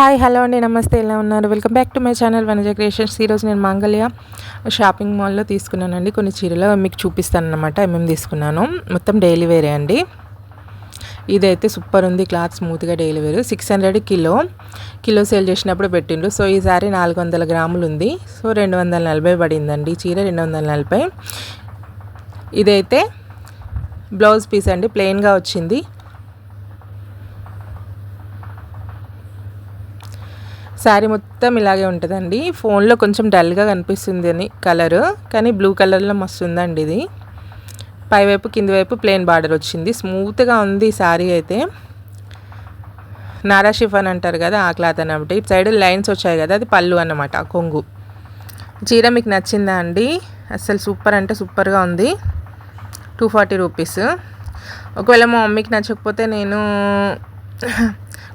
Hi hello అండి నమస్తే ఎలా ఉన్నారు? Welcome back to my channel Vanaja Creations. ఈరోజు నేను మంగళ్య షాపింగ్ మాల్లో తీసుకున్నానండి. కొన్ని చీరలు మీకు చూపిస్తాను అనమాట ఏమేమి తీసుకున్నాను. మొత్తం డైలీ వేరే అండి. ఇదైతే సూపర్ ఉంది క్లాత్ స్మూత్గా డైలీ వేరు. Six hundred kilo kilo sale చేసినప్పుడు పెట్టిండు సో ఈ సారీ నాలుగు వందల గ్రాములు ఉంది. సో రెండు వందల నలభై పడిందండి చీర రెండు వందల నలభై. ఇదైతే బ్లౌజ్ పీస్ అండి ప్లెయిన్గా వచ్చింది. శారీ మొత్తం ఇలాగే ఉంటుందండి. ఫోన్లో కొంచెం డల్గా కనిపిస్తుంది అని కలర్. కానీ బ్లూ కలర్లో మస్తు ఉందండి ఇది. పైవైపు కింది వైపు ప్లెయిన్ బార్డర్ వచ్చింది. స్మూత్గా ఉంది శారీ అయితే. నారా షిఫన్ అంటారు కదా ఆ క్లాత్ అన్నమాట. ఇటు సైడ్ లైన్స్ వచ్చాయి కదా అది పళ్ళు అన్నమాట కొంగు. చీర మీకు నచ్చిందా అండి? అసలు సూపర్ అంటే సూపర్గా ఉంది. Two forty rupees. ఒకవేళ మా మమ్మీకి నచ్చకపోతే నేను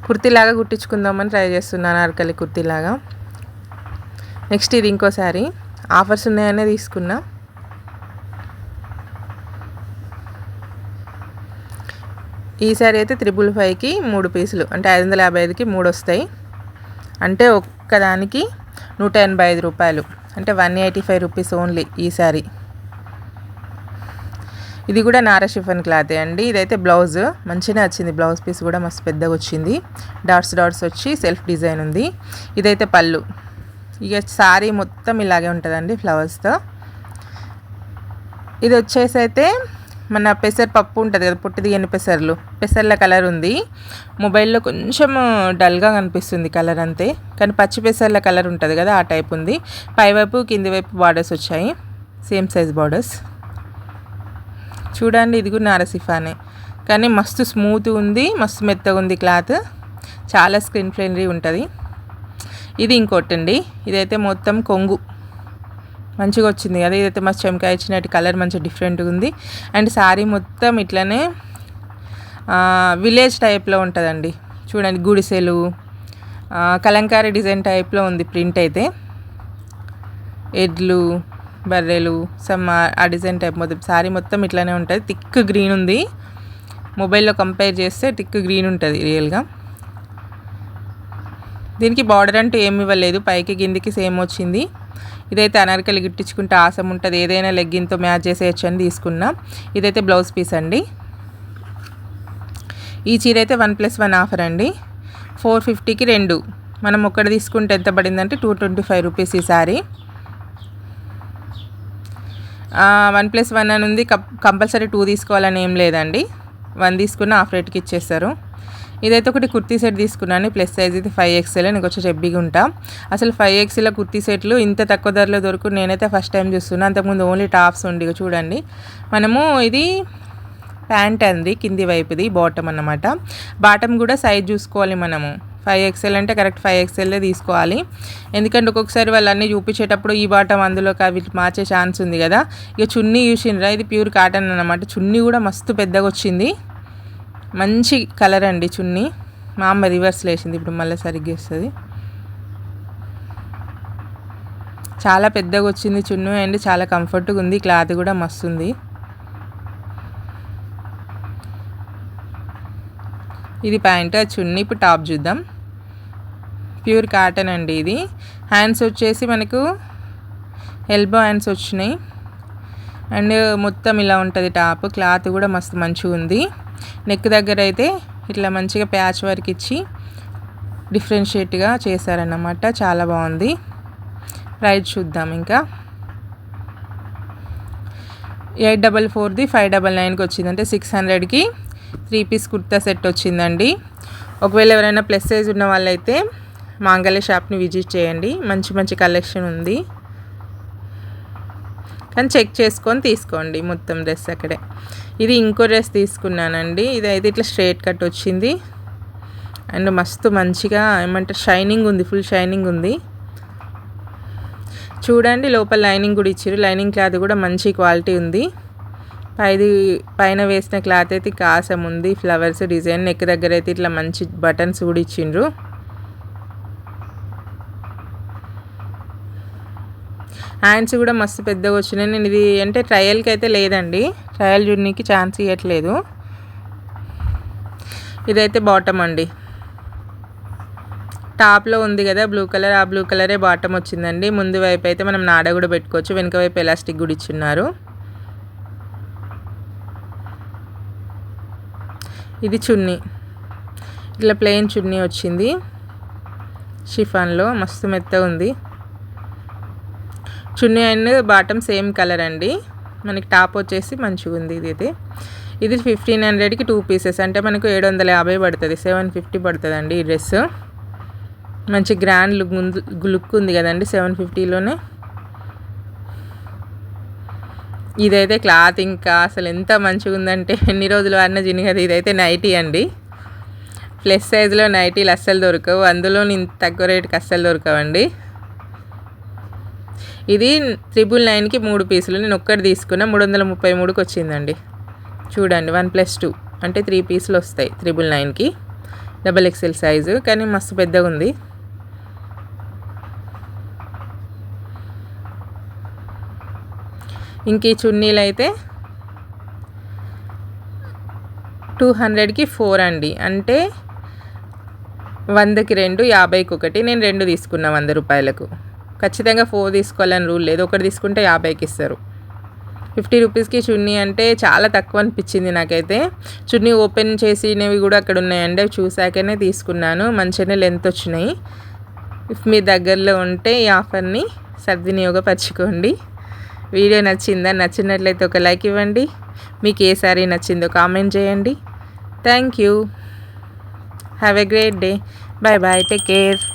కుర్తీలాగా కుట్టించుకుందామని ట్రై చేస్తున్నాను అరకలి కుర్తీలాగా. నెక్స్ట్ ఇది ఇంకోసారి ఆఫర్స్ ఉన్నాయనే తీసుకున్నా. ఈసారి అయితే త్రిబుల్ ఫైవ్కి మూడు పీసులు అంటే ఐదు వందల యాభై ఐదుకి మూడు వస్తాయి. అంటే ఒక్కదానికి నూట ఎనభై ఐదు రూపాయలు అంటే one eighty five rupees only ఈసారి ఇది కూడా నారా షిఫన్ క్లాతే అండి. ఇదైతే బ్లౌజ్ మంచిగా వచ్చింది బ్లౌజ్ పీస్ కూడా మస్తు పెద్దగా వచ్చింది. డాట్స్ డాట్స్ వచ్చి సెల్ఫ్ డిజైన్ ఉంది. ఇదైతే పళ్ళు. ఇక సారీ మొత్తం ఇలాగే ఉంటుందండి ఫ్లవర్స్తో ఇది వచ్చేసి అయితే మన పెసర్ పప్పు ఉంటుంది కదా పుట్టి దిగని పెసర్లు. పెసర్ల కలర్ ఉంది. మొబైల్లో కొంచెం డల్గా కనిపిస్తుంది కలర్ అంతే. కానీ పచ్చి పెసర్ల కలర్ ఉంటుంది కదా ఆ టైప్ ఉంది. పైవైపు కింది వైపు బార్డర్స్ వచ్చాయి. సేమ్ సైజ్ బార్డర్స్ చూడండి ఇది కూడా నారసిఫానే. కానీ మస్తు స్మూత్ ఉంది మస్తు మెత్తగా ఉంది క్లాత్. చాలా స్క్రీన్ ఫ్రెండ్లీ ఉంటుంది. ఇది ఇంకోటి అండి ఇదైతే మొత్తం కొంగు. మంచిగా వచ్చింది కదా ఇదైతే మస్తు చెమకాయ ఇచ్చినట్టు కలర్ మంచి డిఫరెంట్గా ఉంది. అండ్ శారీ మొత్తం ఇట్లనే విలేజ్ టైప్లో ఉంటుందండి. చూడండి గుడిసెలు కలంకారీ డిజైన్ టైప్లో ఉంది ప్రింట్ అయితే. ఎడ్లు బర్రెలు సమ్ ఆ డిజైన్ టైప్ మొత్తం. శారీ మొత్తం ఇట్లానే ఉంటుంది. థిక్ గ్రీన్ ఉంది. మొబైల్లో కంపేర్ చేస్తే థిక్ గ్రీన్ ఉంటుంది రియల్గా. దీనికి బార్డర్ అంటూ ఏమి ఇవ్వలేదు. పైకి కిందికి సేమ్ వచ్చింది. ఇదైతే అనార్కలి గిట్టించుకుంటే ఆసం ఉంటుంది. ఏదైనా లెగ్గింగ్తో మ్యాచ్ చేసేయచ్చు అని తీసుకున్నా. ఇదైతే బ్లౌజ్ పీస్ అండి. ఈ చీర అయితే వన్ ప్లస్ వన్ ఆఫర్ అండి. ఫోర్ ఫిఫ్టీకి రెండు. మనం ఒక్కడ తీసుకుంటే ఎంత పడిందంటే టూ ట్వంటీ ఫైవ్ రూపీస్ ఈ సారీ. వన్ ప్లస్ వన్ అని ఉంది. కంపల్సరీ టూ తీసుకోవాలని ఏం లేదండి. వన్ తీసుకున్న హాఫ్ రేట్కి ఇచ్చేస్తారు. ఇదైతే ఒకటి కుర్తీ సెట్ తీసుకున్నాను. ప్లస్ సైజ్ ఇది ఫైవ్ ఎక్స్ఎల్ నేను కొంచెం చెబ్బిగా ఉంటా. అసలు ఫైవ్ ఎక్స్ఎల్ కుర్తీ సెట్లు ఇంత తక్కువ ధరలో దొరుకు నేనైతే ఫస్ట్ టైం చూస్తున్నా. అంతకుముందు ఓన్లీ టాప్స్ ఉండి చూడండి. మనము ఇది ప్యాంట్ అంది. కింది వైపుది బాటమ్ అన్నమాట. బాటమ్ కూడా సైజ్ చూసుకోవాలి మనము. ఫైవ్ ఎక్స్ఎల్ అంటే కరెక్ట్ ఫైవ్ ఎక్స్ఎల్లే తీసుకోవాలి. ఎందుకంటే ఒక్కొక్కసారి వాళ్ళన్నీ చూపించేటప్పుడు ఈ బాటం అందులోకి అవి మార్చే ఛాన్స్ ఉంది కదా. ఇక చున్నీ చూసిండ్రా? ఇది ప్యూర్ కాటన్ అనమాట చున్నీ కూడా మస్తు పెద్దగా వచ్చింది. మంచి కలర్ అండి చున్నీ. మా అమ్మ రివర్స్ లేచింది ఇప్పుడు మళ్ళీ సరిగ్గా వస్తుంది. చాలా పెద్దగా వచ్చింది చున్నీ అండ్ చాలా కంఫర్ట్గా ఉంది. క్లాత్ కూడా మస్తు ఉంది. ఇది ప్యాంట్ చున్నీ. ఇప్పుడు టాప్ చూద్దాం. ప్యూర్ కాటన్ అండి ఇది. హ్యాండ్స్ వచ్చేసి మనకు ఎల్బో హ్యాండ్స్ వచ్చినాయి. అండ్ మొత్తం ఇలా ఉంటుంది టాప్ క్లాత్ కూడా మస్తు మంచిగా ఉంది. నెక్ దగ్గర అయితే ఇట్లా మంచిగా ప్యాచ్ వర్క్ ఇచ్చి డిఫరెన్షియేట్గా చేశారన్నమాట. చాలా బాగుంది. ప్రైస్ చూద్దాం ఇంకా. ఎయిట్ డబల్ ఫోర్ది ఫైవ్ డబల్ నైన్కి వచ్చింది. అంటే సిక్స్ హండ్రెడ్కి త్రీ పీస్ కుర్తా సెట్ వచ్చిందండి. ఒకవేళ ఎవరైనా ప్లస్ సైజ్ ఉన్న వాళ్ళైతే మాంగళ్య షాప్ని విజిట్ చేయండి. మంచి మంచి కలెక్షన్ ఉంది. కానీ చెక్ చేసుకొని తీసుకోండి మొత్తం డ్రెస్ అక్కడే. ఇది ఇంకో డ్రెస్ తీసుకున్నానండి. ఇది అయితే ఇట్లా స్ట్రైట్ కట్ వచ్చింది. అండ్ మస్తు మంచిగా ఏమంటారు షైనింగ్ ఉంది ఫుల్ షైనింగ్ ఉంది. చూడండి లోపల లైనింగ్ కూడా ఇచ్చారు లైనింగ్ క్లాత్ కూడా మంచి క్వాలిటీ ఉంది. పైది పైన వేసిన క్లాత్ అయితే కాసం ఉంది. ఫ్లవర్స్ డిజైన్ నెక్ దగ్గర అయితే ఇట్లా మంచి బటన్స్ కూడా ఇచ్చిండ్రు. హ్యాండ్స్ కూడా మస్తు పెద్దగా వచ్చినాయి. నేను ఇది అంటే ట్రయల్కి అయితే లేదండి. ట్రయల్ జున్నీకి ఛాన్స్ ఇవ్వట్లేదు ఇదైతే బాటమ్ అండి. టాప్లో ఉంది కదా బ్లూ కలర్ ఆ బ్లూ కలరే బాటమ్ వచ్చిందండి. ముందు వైపు అయితే మనం నాడ కూడా పెట్టుకోవచ్చు. వెనుక వైపు ఎలాస్టిక్ కూడా ఇచ్చున్నారు. ఇది చున్నీ. ఇట్లా ప్లెయిన్ చున్నీ వచ్చింది. షిఫాన్లో మస్తు మెత్తగా ఉంది. Chunni and bottom same colour అండి. మనకి టాప్ వచ్చేసి మంచిగా ఉంది ఇది ఇది ఇది ఫిఫ్టీన్ హండ్రెడ్కి టూ పీసెస్. అంటే మనకు ఏడు వందల యాభై పడుతుంది. సెవెన్ ఫిఫ్టీ పడుతుంది అండి ఈ డ్రెస్. మంచి గ్రాండ్ లుక్ ముందు లుక్ ఉంది కదండి సెవెన్ ఫిఫ్టీలోనే. ఇదైతే క్లాత్ ఇంకా అసలు ఎంత మంచిగా ఉందంటే ఎన్ని రోజులు వాడిన జిని కదా ఇదైతే నైటీ అండి. ప్లస్ సైజులో నైటీలు అస్సలు దొరకవు. అందులో ఇంత తక్కువ రేటుకి అస్సలు దొరకవండి. ఇది త్రిబుల్ నైన్కి మూడు పీసులు. నేను ఒక్కటి తీసుకున్నా మూడు వందల ముప్పై మూడుకి వచ్చిందండి. చూడండి వన్ ప్లస్ టూ. అంటే త్రీ పీసులు వస్తాయి త్రిబుల్ నైన్కి డబల్ ఎక్స్ఎల్ సైజు కానీ మస్తు పెద్దగా ఉంది. ఇంక ఈ చున్నీలు అయితే టూ హండ్రెడ్కి ఫోర్ అండి. అంటే వందకి రెండు యాభైకి ఒకటి. నేను రెండు తీసుకున్నా వంద రూపాయలకు. ఖచ్చితంగా ఫోర్ తీసుకోవాలని రూల్ లేదు. ఒకటి తీసుకుంటే యాభైకి ఇస్తారు. ఫిఫ్టీ రూపీస్కి చున్నీ అంటే చాలా తక్కువ అనిపించింది నాకైతే. చున్నీ ఓపెన్ చేసినవి కూడా అక్కడ ఉన్నాయండి. అవి చూసాకనే తీసుకున్నాను. మంచిగానే లెంత్ వచ్చినాయి. ఇఫ్ మీ దగ్గరలో ఉంటే ఈ ఆఫర్ని సద్వినియోగపరచుకోండి. వీడియో నచ్చిందా? నచ్చినట్లయితే ఒక లైక్ ఇవ్వండి. మీకు ఏ సారీ నచ్చిందో కామెంట్ చేయండి. Thank you. Have a great day bye bye take care